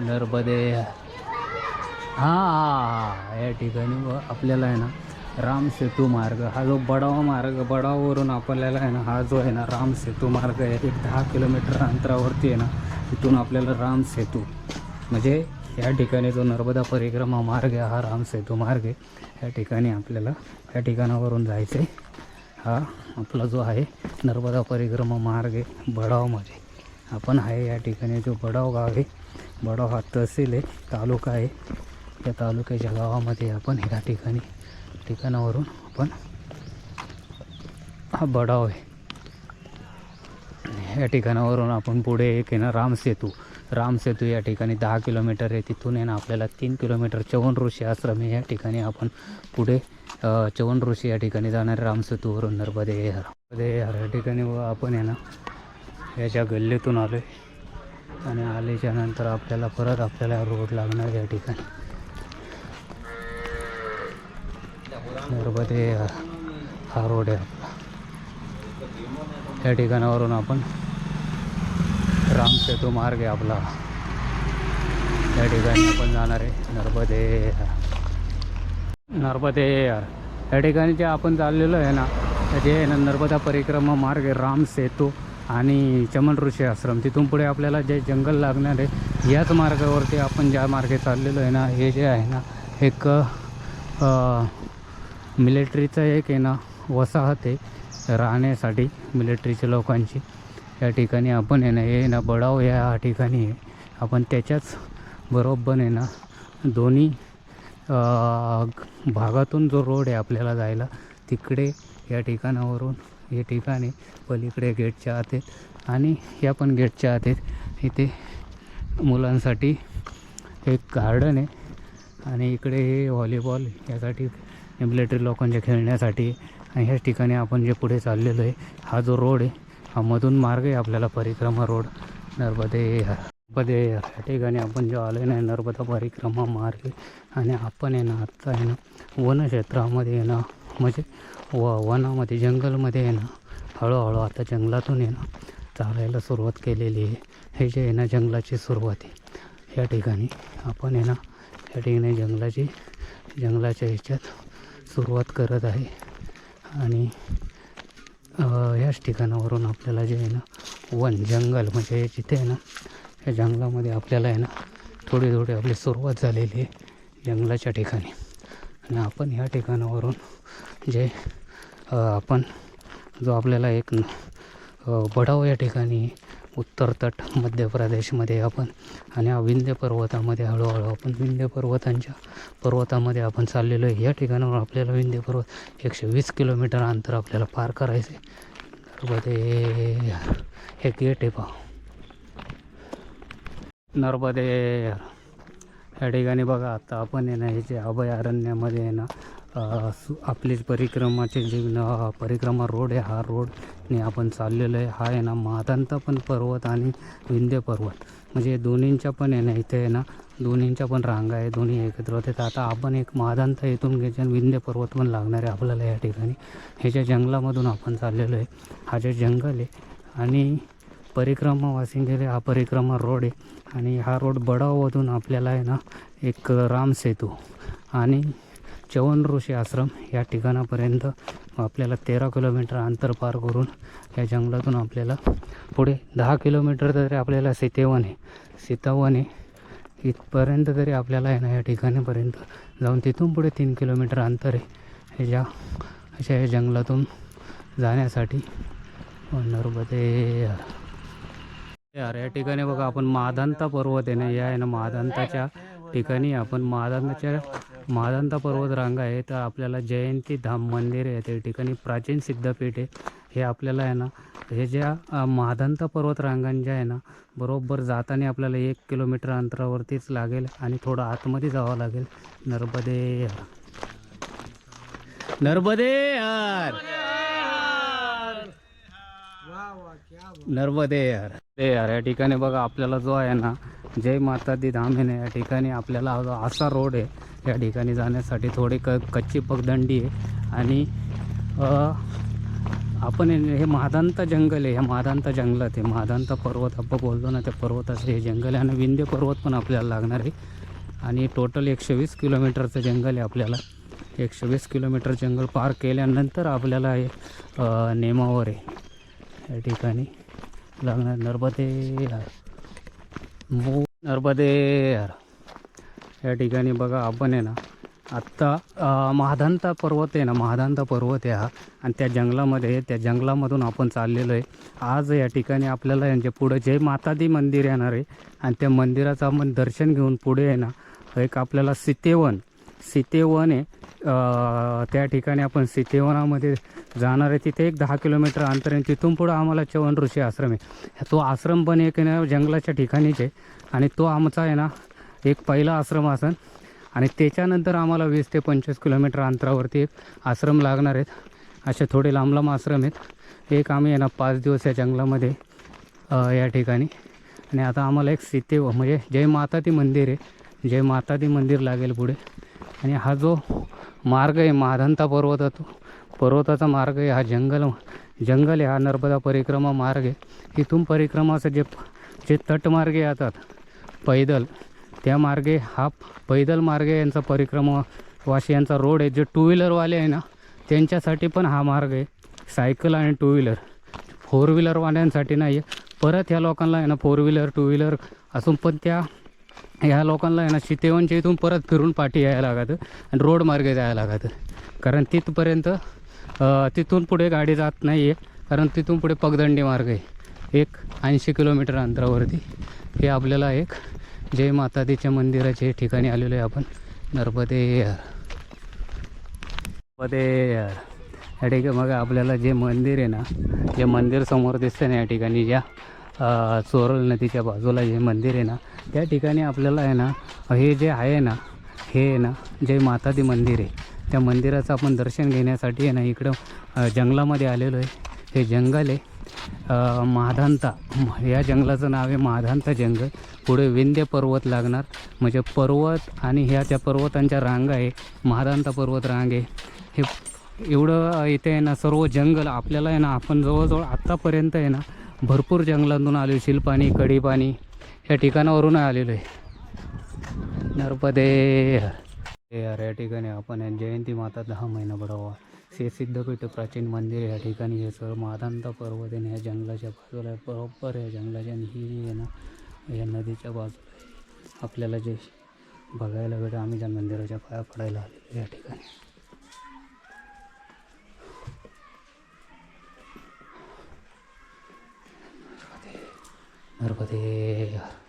नर्मदे. हा हा या ठिकाणी आपल्याला आहे ना राम सेतू मार्ग. हा जो बडावा मार्ग बडावावरून आपल्याला आहे ना हा जो आहे ना राम सेतू मार्ग आहे. एक दहा किलोमीटर अंतरावरती आहे ना तिथून आपल्याला राम सेतू. म्हणजे या ठिकाणी जो नर्मदा परिक्रमा मार्ग आहे हा राम सेतू मार्ग आहे. या ठिकाणी आपल्याला या ठिकाणावरून जायचं आहे हा आपला जो आहे नर्मदा परिक्रमा मार्ग आहे बडावमध्ये. आपण आहे या ठिकाणी जो बडाव गाव आहे बडाव हा तहसील आहे तालुका आहे. या तालुक्याच्या गावामध्ये आपण ह्या ठिकाणी ठिकाणावरून आपण हा बडाव आहे. या ठिकाणावरून आपण पुढे एक आहे ना रामसेतू रामसेतू या ठिकाणी दहा किलोमीटर आहे. तिथून आहे ना आपल्याला तीन किलोमीटर चवन ऋषी आश्रम आहे. या ठिकाणी आपण पुढे चवन ऋषी या ठिकाणी जाणार रामसेतूवरून नर्मदे नर्मदे या ठिकाणी व आपण आहे ना याच्या गल्लीतून आलो आहे आणि आल्याच्यानंतर आपल्याला परत आपल्याला रोड लागणार या ठिकाणी. नर्मदे हा रोड आहे आपला. या ठिकाणावरून आपण रामसेतू मार्ग आहे आपला. या ठिकाणी आपण जाणार आहे नर्मदे. नर्मदे या ठिकाणी जे आपण चाललेलो आहे ना जे आहे ना नर्मदा परिक्रमा मार्ग आहे राम सेतू आणि चमन ऋषी आश्रम. तिथून पुढे आपल्याला जे जंगल लागणार आहे याच मार्गावरती आपण ज्या मार्गे चाललेलो आहे ना हे जे आहे ना एक मिलिटरीचं एक आहे ना वसाहत आहे राहण्यासाठी मिलिटरीच्या लोकांची. या ठिकाणी आपण आहे ना हे ना बडाव या ठिकाणी आहे. आपण त्याच्याच बरोबर आहे ना दोन्ही भागातून जो रोड आहे आपल्याला जायला तिकडे या ठिकाणावरून हे ठिकाणी पलीकडे गेटच्या आत आहेत. आणि या पण गेटच्या आत आहेत. इथे मुलांसाठी एक गार्डन आहे. आणि इकडे हे व्हॉलीबॉल यासाठी मिलिटरी लोकांच्या खेळण्यासाठी आणि ह्याच ठिकाणी आपण जे पुढे चाललेलो आहे हा जो रोड आहे हा मधून मार्ग आहे आपल्याला परिक्रमा रोड नर्मदे नर्मदे या ठिकाणी आपण जो आलो ना नर्मदा परिक्रमा मार्ग. आणि आपण आहे ना आत्ता आहे ना वनक्षेत्रामध्ये आहे ना म्हणजे व वनामध्ये जंगलमध्ये आहे ना हळूहळू आता जंगलातून आहे ना चालायला सुरुवात केलेली आहे. हे जे आहे ना जंगलाची सुरुवात आहे. या ठिकाणी आपण आहे ना या ठिकाणी जंगलाची जंगलाच्या ह्याच्यात सुरुवात करत आहे. आणि ह्याच याच ठिकाणावरून आपल्याला जे आहे ना वन जंगल म्हणजे जिथे आहे ना या जंगलामध्ये आपल्याला आहे ना थोडी थोडी आपली सुरुवात झालेली आहे जंगलाच्या ठिकाणी. आणि आपण ह्या ठिकाणावरून जे आपण जो आपल्याला एक बडाव या ठिकाणी उत्तर तट मध्य प्रदेशमध्ये आपण आणि हा विंध्य पर्वतामध्ये हळूहळू आपण विंध्य पर्वतांच्या पर्वतामध्ये आपण चाललेलो आहे. या ठिकाणावर आपल्याला विंध्य पर्वत एकशे वीस किलोमीटर अंतर आपल्याला पार करायचे नर्मदे हे गेट आहे पहा. नर्मदे. ह्या ठिकाणी बघा आता आपण आहे ना हे जे अभयारण्यामध्ये आहे ना आपले आपली परिक्रमाचे जे परिक्रमा रोड आहे हा रोडने आपण चाललेलो आहे. हा आहे ना मादांता पण पर्वत आणि विंध्य पर्वत. म्हणजे दोन्हींच्या पण आहे ना इथे आहे ना दोन्हींच्या पण रांगा आहे दोन्ही एकत्र होते तर आता आपण एक मादांता इथून आणि विंध्य पर्वत पण लागणार आहे आपल्याला या ठिकाणी. हे ज्या जंगलामधून आपण चाललेलो आहे हा जे जंगल आहे आणि परिक्रमा वासिंगेले हा परिक्रमा रोड आहे. आणि हा रोड बडावमधून आपल्याला आहे ना एक राम सेतू आणि चवन ऋषी आश्रम या ठिकाणापर्यंत आपल्याला तेरा किलोमीटर अंतर पार करून या जंगलातून आपल्याला पुढे दहा किलोमीटर तरी आपल्याला सीतेवन आहे. सीतावन आहे. इथपर्यंत तरी आपल्याला आहे ना या ठिकाणीपर्यंत जाऊन तिथून पुढे तीन किलोमीटर अंतर आहे. ह्याच्या अशा या जंगलातून जाण्यासाठी नर्मदे यार या ठिकाणी बघा आपण मादांता पर्वत आहे ना या आहे ना मादांताच्या ठिकाणी आपण मादांताच्या मादांता पर्वत रांगा आहे. तर आपल्याला जयंती धाम मंदिर आहे त्या ठिकाणी प्राचीन सिद्धपीठ आहे. हे आपल्याला आहे ना हे ज्या अ, मादांता पर्वत रांगांच्या आहे ना बरोबर जाताना आपल्याला एक किलोमीटर अंतरावरतीच लागेल आणि थोडं आतमध्ये जावं लागेल. नर्मदे नर्मदे यार नर्मदे यार ते यार या ठिकाणी बघा आपल्याला जो आहे ना जय माता दी धाम आहे ना या ठिकाणी आपल्याला असा रोड आहे या ठिकाणी जाण्यासाठी थोडी क कच्ची पगदंडी आहे. आणि आपण हे हे जंगल आहे ह्या महादांत जंगलात आहे. महादांत पर्वत आपण बोलतो ना त्या पर्वताचं हे जंगल आहे. आणि विंध्य पर्वत पण आपल्याला लागणार आहे. आणि टोटल एकशे वीस किलोमीटरचं जंगल आहे आपल्याला. एकशे वीस किलोमीटर जंगल पार केल्यानंतर आपल्याला हे नेमावर आहे. या ठिकाणी. लागणार नर्मदे यार मो नर्मदे या ठिकाणी बघा आपण आहे ना आत्ता महादांता पर्वत आहे ना महादांता पर्वत आहे हा. आणि त्या जंगलामध्ये त्या जंगलामधून आपण चाललेलो आहे. आज या ठिकाणी आपल्याला यांच्या पुढं जय मातादी मंदिर येणार आहे आणि त्या मंदिराचं आपण दर्शन घेऊन पुढे आहे ना एक आपल्याला सीतेवन सीतेवन आहे. त्या ठिकाणी आपण सीतेवनामध्ये जाणार आहे. तिथे एक दहा किलोमीटर अंतर आहे. तिथून पुढं आम्हाला चवन ऋषी आश्रम आहे. तो आश्रम पण एक ना जंगलाच्या ठिकाणीच आहे. आणि तो आमचा आहे ना एक पहिला आश्रम असन. आणि त्याच्यानंतर आम्हाला वीस ते पंचवीस किलोमीटर अंतरावरती एक आश्रम लागणार आहेत असे थोडे लांब लांब आश्रम आहेत. एक आम्ही आहे ना पाच दिवस या जंगलामध्ये या ठिकाणी. आणि आता आम्हाला एक सीते म्हणजे जय माता ती मंदिर आहे. जय माता ती मंदिर लागेल पुढे. आणि हा जो मार्ग आहे महादंता पर्वत तो पर्वताचा मार्ग आहे हा जंगल जंगल आहे हा नर्मदा परिक्रमा मार्ग आहे. इथून परिक्रमाचं जे जे तटमार्गे येतात पैदल त्या मार्गे हा पैदल मार्गे यांचा परिक्रमा वाशी यांचा रोड आहे. जे टू व्हीलरवाले आहे ना त्यांच्यासाठी पण हा मार्ग आहे. सायकल आणि टू व्हीलर फोर व्हीलरवाल्यांसाठी नाही आहे परत ह्या लोकांना आहे ना फोर व्हीलर टू व्हीलर असून पण त्या ह्या लोकांना आहे ना शितेवनच्या इथून परत फिरून पाठी यायला लागतं आणि रोड मार्गे जायला लागतं. कारण तिथपर्यंत तिथून पुढे गाडी जात नाही आहे कारण तिथून पुढे पगदंडी मार्ग आहे. एक ऐंशी किलोमीटर अंतरावरती. हे आपल्याला एक जय मातादीच्या मंदिराच्या ठिकाणी आलेलो आहे आपण. नर्मदे यार. नर्मदे या ठिकाणी मग आपल्याला जे मंदिर आहे ना जे मंदिर समोर दिसतं ना या ठिकाणी ज्या चोरल नदीच्या बाजूला जे मंदिर आहे ना त्या ठिकाणी आपल्याला आहे ना हे जे आहे ना हे आहे ना जे मातादी मंदिर आहे त्या मंदिराचं आपण दर्शन घेण्यासाठी आहे ना इकडं जंगलामध्ये आलेलो आहे. हे जंगल आहे. महाधांता या जंगलाचं नाव आहे महाधांता जंगल. पुढे विंध्य पर्वत लागणार. म्हणजे पर्वत आणि ह्या त्या पर्वतांच्या रांगा आहे. महाधांता पर्वत रांग आहे. हे एवढं इथे आहे ना सर्व जंगल आपल्याला आहे ना आपण जवळजवळ आत्तापर्यंत आहे ना भरपूर जंगलातून आले शिलपाणी कडीपाणी या ठिकाणावरून आलेलो आहे. नर्मदे यार या ठिकाणी आपण जयंती माता दहा महिना बडावा से सिद्धपीठ प्राचीन मंदिर या ठिकाणी. हे सर्व मादांता पर्वत आहे आणि ह्या जंगलाच्या बाजूला प्रॉपर या जंगलाच्या आणि ही आहे ना या नदीच्या बाजूला आपल्याला जे बघायला भेटतं आम्ही त्या मंदिराच्या पाया पडायला आलेलो या ठिकाणी. नर्मदे यार